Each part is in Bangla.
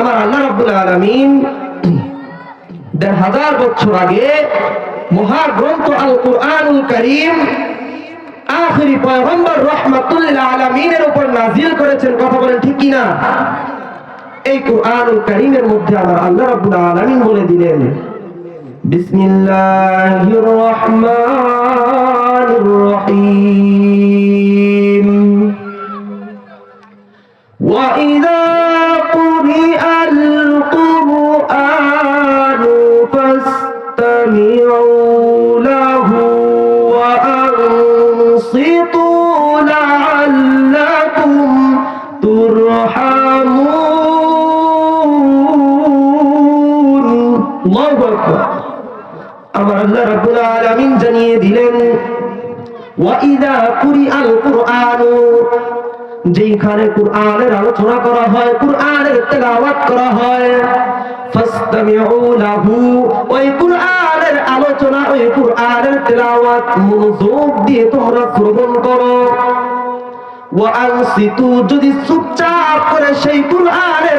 আমার আল্লাহ রব্বুল আলমিন দেড় হাজার বছর আগে মহা গ্রন্থ আল কুরআনুল করিম আখরি পয়গম্বর রহমাতুল্লাহ আলমিনের উপর নাজিল করেছেন। কথা বলেন ঠিক কিনা? এই কুরআনুল করিমের মধ্যে আমার আল্লাহ রব্বুল আলমিন বলে দিলেন, বিসমিল্লাহির রহমানির রহিম। ওয়া ইদা আমার আল্লাহ রাব্বুল আলামিন জানিয়ে দিলেন ওয়াইদা কুরিআল কুরআনু যেখানে কুরআনের আলোচনা করা হয় কুরআনের তেলাওয়াত করা হয় ফাসতামিউ লাহু ওই কুরআনের আলোচনা ওই কুরআনের তেলাওয়াত, মনোযোগ দিয়ে তোমরা শ্রবণ করো। ওয়ানসিতু যদি চুপচাপ করে সেই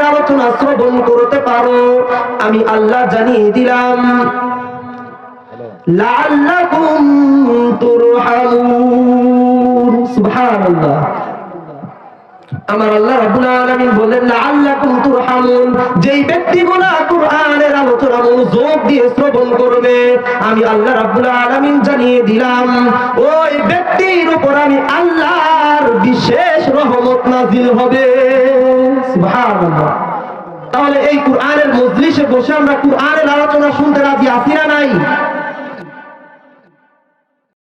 আলোচনা শ্রবণ করতে পারো, আমি আল্লাহ জানিয়ে দিলাম। লাআল্লাকুম তুরহামুন। সুবহানাল্লাহ। আমার আল্লাহ রাব্বুল আলামিন বলেন লাআল্লাকুম তুরহামুন। যেই দিয়ে শ্রবণ করবে। আমি আল্লাহ রাব্বুল আলামিন জানিয়ে দিলাম, ওই ব্যক্তির উপর আমি আল্লাহর বিশেষ রহমত নাজিল হবে। তাহলে এই কুরআনের মজলিসে বসে আমরা কুরআনের আলোচনা শুনতে রাজি আসি না নাই?